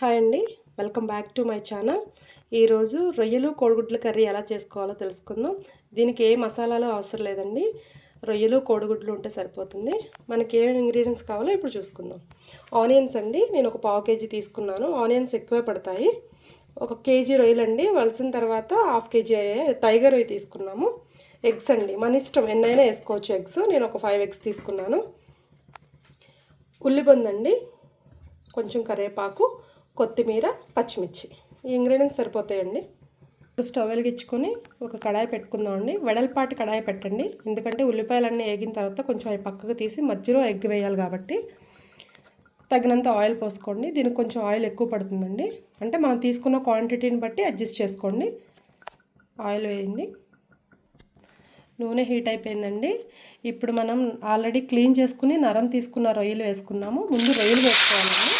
Hi అండి. Welcome back to my channel. ఈరోజు రొయ్యలు కోడిగుడ్ల కర్రీ ఎలా చేసుకోవాలో తెలుసుకుందాం. దీనికి ఏ మసాలాలు అవసరం లేదండి. రొయ్యలు కోడిగుడ్లు ఉంటే సరిపోతుంది. మనకి ఏమేమి ఇంగ్రీడియంట్స్ కావాలో ఇప్పుడు చూసుకుందాం. ఆనియన్స్ అండి నేను ఒక పావు కేజీ తీసుకున్నాను. ఆనియన్స్ ఎక్కువే పడతాయి. ఒక కేజీ రొయ్యలు అండి వలసిన తర్వాత హాఫ్ కేజీ టైగర్ రొయ్య తీసుకున్నాము. ఎగ్స్ అండి. మన ఇష్టం ఎన్నైనా వేసుకోవచ్చు ఎగ్స్. నేను ఒక ఫైవ్ ఎగ్స్ తీసుకున్నాను. ఉల్లిపొందండి కొంచెం కరివేపాకు. కొత్తిమీర పచ్చిమిర్చి. ఈ ఇంగ్రీడియంట్స్ సరిపోతాయండి. స్టవ్ వెలిగించుకొని ఒక కడాయి పెట్టుకుందామండి వెడల్పాటి కడాయి పెట్టండి. ఎందుకంటే ఉల్లిపాయలన్నీ వేగిన తర్వాత కొంచెం అవి పక్కకు తీసి మధ్యలో ఎగ్ వేయాలి కాబట్టి. తగినంత ఆయిల్ పోసుకోండి. దీనికి కొంచెం ఆయిల్ ఎక్కువ పడుతుందండి. అంటే మనం తీసుకున్న క్వాంటిటీని బట్టి అడ్జస్ట్ చేసుకోండి. ఆయిల్ వేయండి. నూనె హీట్ అయిపోయిందండి. ఇప్పుడు మనం ఆల్రెడీ క్లీన్ చేసుకుని నరం తీసుకున్న రొయ్యలు వేసుకున్నాము. ముందు రొయ్యలు వేసుకోవాలండి.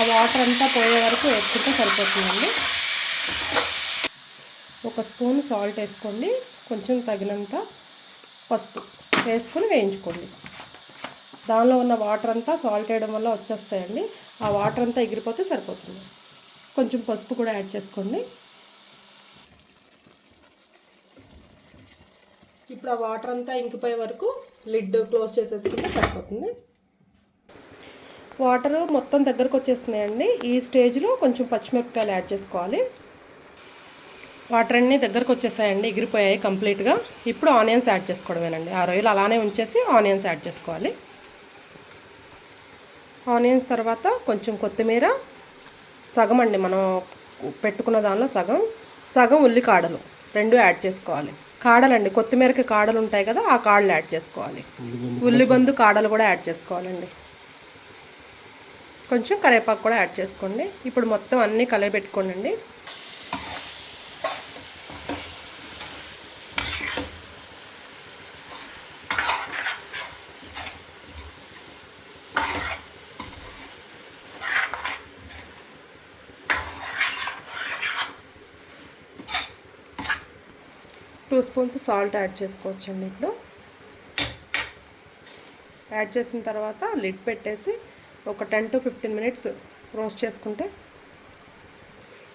ఆ వాటర్ అంతా పోయే వరకు వేసుకుంటే సరిపోతుందండి. ఒక స్పూన్ సాల్ట్ వేసుకోండి. కొంచెం తగినంత పసుపు వేసుకొని వేయించుకోండి. దానిలో ఉన్న వాటర్ అంతా సాల్ట్ వేయడం వల్ల వచ్చేస్తాయండి. ఆ వాటర్ అంతా ఎగిరిపోతే సరిపోతుంది. కొంచెం పసుపు కూడా యాడ్ చేసుకోండి. ఇప్పుడు ఆ వాటర్ అంతా ఇంకిపోయే వరకు లిడ్ క్లోజ్ చేసేసుకుంటే సరిపోతుంది. వాటర్ మొత్తం దగ్గరకు వచ్చేస్తున్నాయండి ఈ స్టేజ్లో కొంచెం పచ్చిమిరపకాయలు యాడ్ చేసుకోవాలి. వాటర్ అన్నీ దగ్గరకు వచ్చేసాయండి ఎగిరిపోయాయి కంప్లీట్గా. ఇప్పుడు ఆనియన్స్ యాడ్ చేసుకోవడమేనండి. ఆ రొయ్యలు అలానే ఉంచేసి ఆనియన్స్ యాడ్ చేసుకోవాలి. ఆనియన్స్ తర్వాత కొంచెం కొత్తిమీర సగం అండి మనం పెట్టుకున్న దానిలో సగం సగం ఉల్లి కాడలు రెండు యాడ్ చేసుకోవాలి. కాడలండి కొత్తిమీరకి కాడలు ఉంటాయి కదా ఆ కాడలు యాడ్ చేసుకోవాలి. ఉల్లిబందు కాడలు కూడా యాడ్ చేసుకోవాలండి. కొంచెం కరివేపాకు కూడా యాడ్ చేసుకోండి. ఇప్పుడు మొత్తం అన్నీ కలిపెట్టుకోండి టూ స్పూన్స్ సాల్ట్ యాడ్ చేసుకోవచ్చండి ఇప్పుడు. యాడ్ చేసిన తర్వాత లిడ్ పెట్టేసి ఒక ten to fifteen minutes roast చేసుకుంటే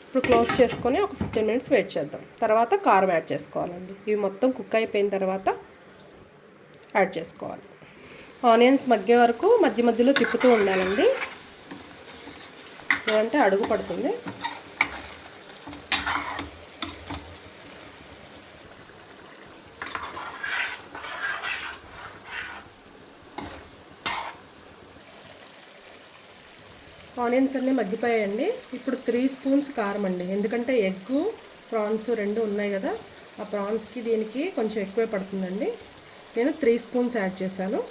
ఇప్పుడు క్లోజ్ చేసుకొని ఒక ఫిఫ్టీన్ మినిట్స్ వెయిట్ చేద్దాం. తర్వాత కారం యాడ్ చేసుకోవాలండి. ఇవి మొత్తం కుక్ అయిపోయిన తర్వాత యాడ్ చేసుకోవాలి. ఆనియన్స్ మగ్గే వరకు మధ్య మధ్యలో తిప్పుతూ ఉండాలండి. లేదంటే అడుగు పడుతుంది. ఆనియన్స్ అన్నీ మగ్గిపోయాయండి. ఇప్పుడు త్రీ స్పూన్స్ కారం అండి. ఎందుకంటే ఎగ్ ప్రాన్స్ రెండు ఉన్నాయి కదా. ఆ ప్రాన్స్కి దీనికి కొంచెం ఎక్కువే పడుతుందండి. నేను త్రీ స్పూన్స్ యాడ్ చేశాను.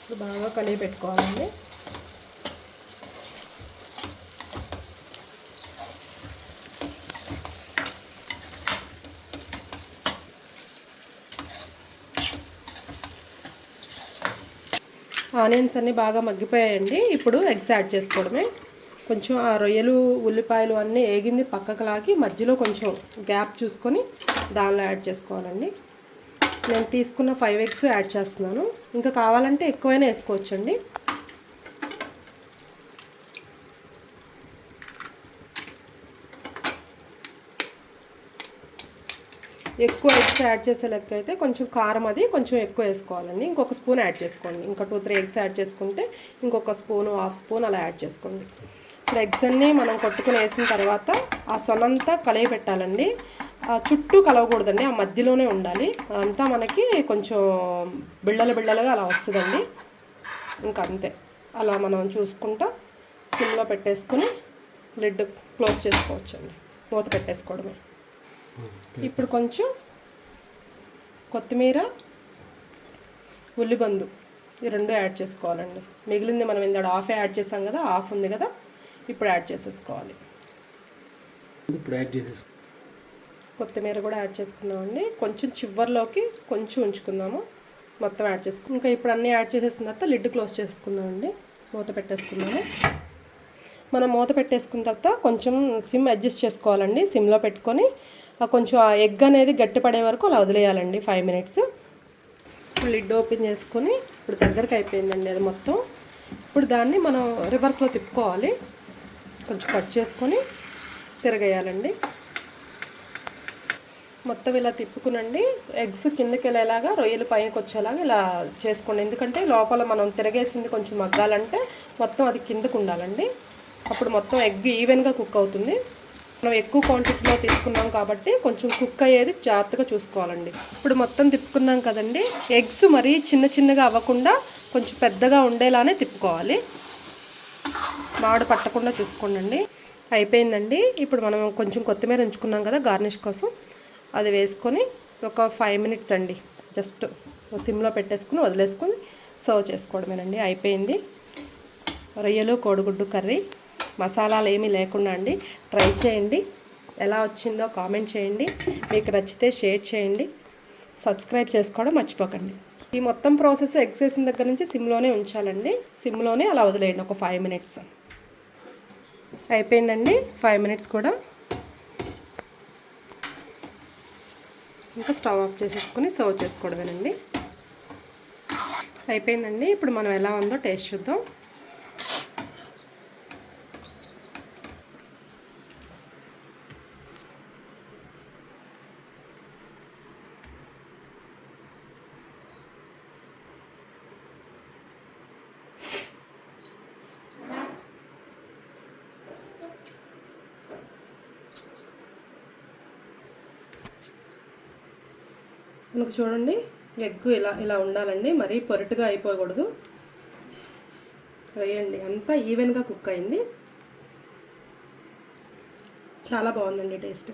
ఇప్పుడు బాగా కలిగి పెట్టుకోవాలండి. ఆనియన్స్ అన్నీ బాగా మగ్గిపోయాయండి. ఇప్పుడు ఎగ్స్ యాడ్ చేసుకోవడమే. కొంచెం ఆ రొయ్యలు ఉల్లిపాయలు అన్నీ ఏగింది పక్కకు లాగి మధ్యలో కొంచెం గ్యాప్ చూసుకొని దానిలో యాడ్ చేసుకోవాలండి. నేను తీసుకున్న ఫైవ్ ఎగ్స్ యాడ్ చేస్తున్నాను. ఇంకా కావాలంటే ఎక్కువైనా వేసుకోవచ్చండి. ఎక్కువ ఎగ్స్ యాడ్ చేసే లెక్క అయితే కొంచెం కారం అది కొంచెం ఎక్కువ వేసుకోవాలండి. ఇంకొక స్పూన్ యాడ్ చేసుకోండి. ఇంకా టూ త్రీ ఎగ్స్ యాడ్ చేసుకుంటే ఇంకొక స్పూన్ హాఫ్ స్పూన్ అలా యాడ్ చేసుకోండి. ఇప్పుడు ఎగ్స్ అన్నీ మనం కొట్టుకుని వేసిన తర్వాత ఆ సొనంతా కలిగి పెట్టాలండి. చుట్టూ కలవకూడదండి. ఆ మధ్యలోనే ఉండాలి. అదంతా మనకి కొంచెం బిళ్ళలు బిళ్ళలుగా అలా వస్తుందండి. ఇంకా అంతే. అలా మనం చూసుకుంటా సిమ్లో పెట్టేసుకుని లిడ్ క్లోజ్ చేసుకోవచ్చండి. మూత పెట్టేసుకోవడమే. ఇప్పుడు కొంచెం కొత్తిమీర ఉల్లిబందు ఈ రెండు యాడ్ చేసుకోవాలండి. మిగిలింది మనం ఇందాడు హాఫ్ యాడ్ చేసాం కదా హాఫ్ ఉంది కదా ఇప్పుడు యాడ్ చేసేసుకోవాలి. ఇప్పుడు యాడ్ చేసేసుకో కొత్తిమీర కూడా యాడ్ చేసుకుందామండి. కొంచెం చివర్లోకి కొంచెం ఉంచుకుందాము. మొత్తం యాడ్ చేసుకుని ఇంకా ఇప్పుడు అన్నీ యాడ్ చేసేసిన తర్వాత లిడ్ క్లోజ్ చేసుకుందామండి. మూత పెట్టేసుకుందాము. మనం మూత పెట్టేసుకున్న తర్వాత కొంచెం సిమ్ అడ్జస్ట్ చేసుకోవాలండి. సిమ్లో పెట్టుకొని కొంచెం ఆ ఎగ్ అనేది గట్టిపడే వరకు అలా వదిలేయాలండి ఫైవ్ మినిట్స్. ఇప్పుడు లిడ్ ఓపెన్ చేసుకొని ఇప్పుడు దగ్గరకు అయిపోయిందండి అది మొత్తం. ఇప్పుడు దాన్ని మనం రివర్స్లో తిప్పుకోవాలి. కొంచెం కట్ చేసుకొని తిరగేయాలండి. మొత్తం ఇలా తిప్పుకునండి. ఎగ్స్ కిందకి వెళ్ళేలాగా రొయ్యలు పైనకి వచ్చేలాగా ఇలా చేసుకోండి. ఎందుకంటే లోపల మనం తిరగేసింది కొంచెం మగ్గాలంటే మొత్తం అది కిందకు ఉండాలండి. అప్పుడు మొత్తం ఎగ్ ఈవెన్గా కుక్ అవుతుంది. మనం ఎక్కువ క్వాంటిటీలో తీసుకున్నాం కాబట్టి కొంచెం కుక్ అయ్యేది జాగ్రత్తగా చూసుకోవాలండి. ఇప్పుడు మొత్తం తిప్పుకున్నాం కదండి. ఎగ్స్ మరీ చిన్న చిన్నగా అవ్వకుండా కొంచెం పెద్దగా ఉండేలానే తిప్పుకోవాలి. మామిడి పట్టకుండా చూసుకోండి అయిపోయిందండి. ఇప్పుడు మనం కొంచెం కొత్తిమీర ఉంచుకున్నాం కదా గార్నిష్ కోసం. అది వేసుకొని ఒక ఫైవ్ మినిట్స్ అండి. జస్ట్ సిమ్లో పెట్టేసుకుని వదిలేసుకొని సర్వ్ చేసుకోవడమేనండి. అయిపోయింది. రొయ్యలు కోడిగుడ్డు కర్రీ. మసాలాలు ఏమీ లేకుండా అండి. ట్రై చేయండి. ఎలా వచ్చిందో కామెంట్ చేయండి. మీకు నచ్చితే షేర్ చేయండి. సబ్స్క్రైబ్ చేసుకోవడం మర్చిపోకండి. ఈ మొత్తం ప్రాసెస్ ఎగ్స్ వేసిన దగ్గర నుంచి సిమ్లోనే ఉంచాలండి. సిమ్లోనే అలా వదిలేయండి ఒక ఫైవ్ మినిట్స్. అయిపోయిందండి. ఫైవ్ మినిట్స్ కూడా. ఇంకా స్టవ్ ఆఫ్ చేసేసుకుని సర్వ్ చేసుకోవడమేనండి. అయిపోయిందండి. ఇప్పుడు మనం ఎలా ఉందో టేస్ట్ చూద్దాం. మనకు చూడండి ఎగ్ ఇలా ఇలా ఉండాలండి. మరీ పొరటుగా అయిపోకూడదు. వేయండి అంతా ఈవెన్గా కుక్ అయింది. చాలా బాగుందండి టేస్ట్.